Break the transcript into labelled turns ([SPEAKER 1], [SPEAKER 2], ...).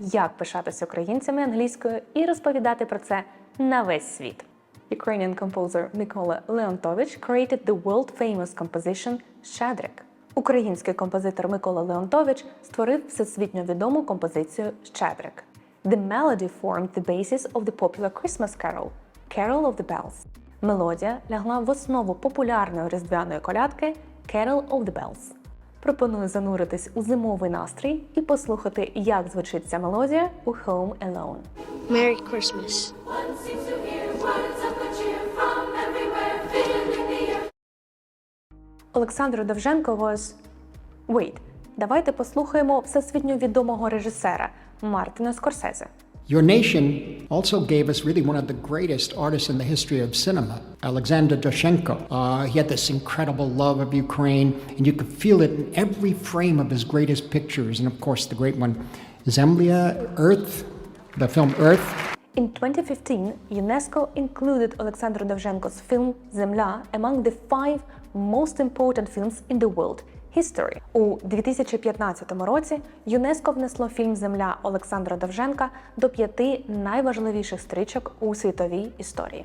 [SPEAKER 1] як пишатися українцями англійською і розповідати про це на весь світ. Ukrainian composer Mikola Leontovich created the world-famous composition Щедрик. Український композитор Микола Леонтович створив всесвітньо відому композицію Щедрик. The melody formed the basis of the popular Christmas carol Carol of the Bells. Мелодія лягла в основу популярної різдвяної колядки Carol of the Bells. Пропоную зануритись у зимовий настрій і послухати, як звучить ця мелодія у Home Alone.
[SPEAKER 2] Merry Christmas.
[SPEAKER 1] Олександру Довженко was... Wait, давайте послухаємо всесвітньо відомого режисера Мартина Скорсезе.
[SPEAKER 3] Your Nation also gave us really one of the greatest artists in the history of cinema, Alexander Doshenko. Uh, he had this incredible love of Ukraine, and you could feel it in every frame of his greatest pictures. And of course, the great one, Zemlya, Earth, the film Earth.
[SPEAKER 1] In 2015, UNESCO included Alexander Dovzhenko's film Zemla among the five most important films in the world, history. У 2015 році ЮНЕСКО внесло фільм Земля Олександра Довженка до п'яти найважливіших стрічок у світовій історії.